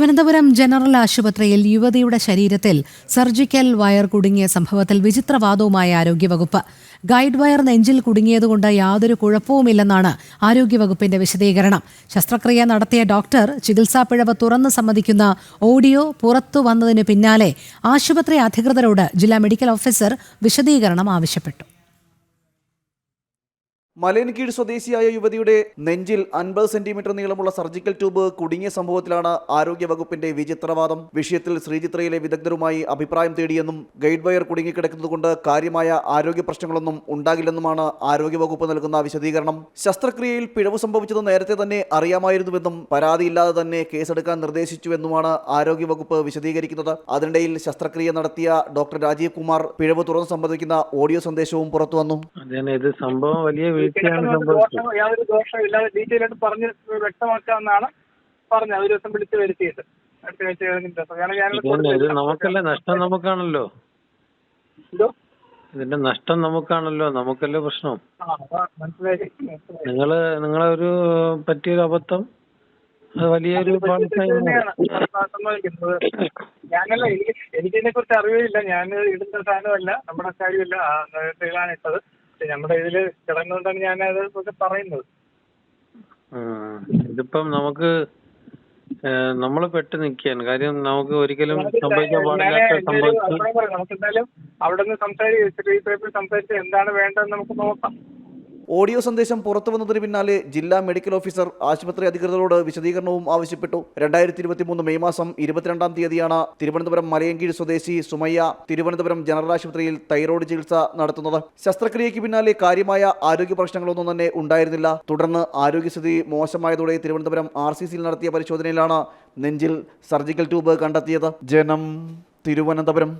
Thiruvananthapuram general ആശുപത്രിയിൽ യുവതിയുടെ ശരീരത്തിൽ സർജിക്കൽ വയർ കുടുങ്ങിയ സംഭവത്തിൽ വിചിത്രവാദവുമായ ആരോഗ്യവകുപ്പ്. ഗൈഡ് വയർ നെഞ്ചിൽ കുടുങ്ങിയതുകൊണ്ട് യാതൊരു കുഴപ്പവുമില്ലെന്നാണ് ആരോഗ്യവകുപ്പിന്റെ വിശദീകരണം. ശസ്ത്രക്രിയ നടത്തിയ ഡോക്ടർ ചികിത്സാ പിഴവ് തുറന്ന് സമ്മതിക്കുന്ന ഓഡിയോ പുറത്തു വന്നതിന് പിന്നാലെ ആശുപത്രി അധികൃതരോട് ജില്ലാ മെഡിക്കൽ ഓഫീസർ വിശദീകരണം ആവശ്യപ്പെട്ടു. മലയൻകീഴ് സ്വദേശിയായ യുവതിയുടെ നെഞ്ചിൽ അൻപത് സെന്റിമീറ്റർ നീളമുള്ള സർജിക്കൽ ട്യൂബ് കുടുങ്ങിയ സംഭവത്തിലാണ് ആരോഗ്യവകുപ്പിന്റെ വിചിത്രവാദം. വിഷയത്തിൽ ശ്രീചിത്രയിലെ വിദഗ്ധരുമായി അഭിപ്രായം തേടിയെന്നും ഗൈഡ് വയർ കുടുങ്ങിക്കിടക്കുന്നതുകൊണ്ട് കാര്യമായ ആരോഗ്യ പ്രശ്നങ്ങളൊന്നും ഉണ്ടാകില്ലെന്നുമാണ് ആരോഗ്യവകുപ്പ് നൽകുന്ന വിശദീകരണം. ശസ്ത്രക്രിയയിൽ പിഴവ് സംഭവിച്ചത് നേരത്തെ തന്നെ അറിയാമായിരുന്നുവെന്നും പരാതിയില്ലാതെ തന്നെ കേസെടുക്കാൻ നിർദ്ദേശിച്ചുവെന്നുമാണ് ആരോഗ്യവകുപ്പ് വിശദീകരിക്കുന്നത്. അതിനിടയിൽ ശസ്ത്രക്രിയ നടത്തിയ ഡോക്ടർ രാജീവ് കുമാർ പിഴവ് തുറന്നു സംബന്ധിക്കുന്ന ഓഡിയോ സന്ദേശവും പുറത്തുവന്നു. ഇത് സംഭവം വലിയ പെട്ടെന്ന് സംഭവിച്ചത് യാതൊരു ദോഷവും ഇല്ലാതെ ഡീറ്റെയിൽ ആയിട്ട് പറഞ്ഞ് വ്യക്തമാക്കാമെന്നാണ് പറഞ്ഞത്. ഒരു ദിവസം വിളിച്ച് വരുത്തിയിട്ട്. അടുത്ത ആഴ്ച ഇത്. നമുക്കല്ലേ നഷ്ടം നമുക്കാണല്ലോ. എന്തോ? ഇതിന്റെ നഷ്ടം നമുക്കാണല്ലോ. നമുക്കല്ലേ പ്രശ്നം. ആ അതാ മനസ്സിലായി. മനസ്സിലായി. നിങ്ങൾ നിങ്ങളെ ഒരു പറ്റിയൊരു അബദ്ധം അത് വലിയൊരു തന്നെയാണ്. ഞാനല്ല എനിക്ക് എനിക്കിതിനെ കുറിച്ച് അറിവില്ല. ഞാൻ ഇടുന്ന സാധനമല്ല നമ്മുടെ കാര്യമല്ല. ആ, ഇട്ടത് നമ്മുടെ ഇതിൽ കിടന്നുകൊണ്ടാണ് ഞാൻ അതൊക്കെ പറയുന്നത്. ഇതിപ്പം നമുക്ക് നമ്മൾ പെട്ട് നിൽക്കാൻ കാര്യം നമുക്ക് ഒരിക്കലും സംഭവിക്കാൻ പാടില്ലാത്ത സംഭവിച്ചു നമുക്ക് എന്തായാലും അവിടെ നിന്ന് സംസാരിച്ച് എന്താണ് വേണ്ടതെന്ന് നമുക്ക് നോക്കാം. ഓഡിയോ സന്ദേശം പുറത്തു വന്നതിന് പിന്നാലെ ജില്ലാ മെഡിക്കൽ ഓഫീസർ ആശുപത്രി അധികൃതരോട് വിശദീകരണവും ആവശ്യപ്പെട്ടു. രണ്ടായിരത്തി ഇരുപത്തി മൂന്ന് മെയ് മാസം ഇരുപത്തിരണ്ടാം തീയതിയാണ് തിരുവനന്തപുരം മലയങ്കീഴ് സ്വദേശി സുമയ്യ തിരുവനന്തപുരം ജനറൽ ആശുപത്രിയിൽ തൈറോയ്ഡ് ചികിത്സ നടത്തുന്നത്. ശസ്ത്രക്രിയയ്ക്ക് പിന്നാലെ കാര്യമായ ആരോഗ്യ പ്രശ്നങ്ങളൊന്നും തന്നെ ഉണ്ടായിരുന്നില്ല. തുടർന്ന് ആരോഗ്യസ്ഥിതി മോശമായതോടെ തിരുവനന്തപുരം ആർ സി സിയിൽ നടത്തിയ പരിശോധനയിലാണ് നെഞ്ചിൽ സർജിക്കൽ ട്യൂബ് കണ്ടെത്തിയത്. ജനം തിരുവനന്തപുരം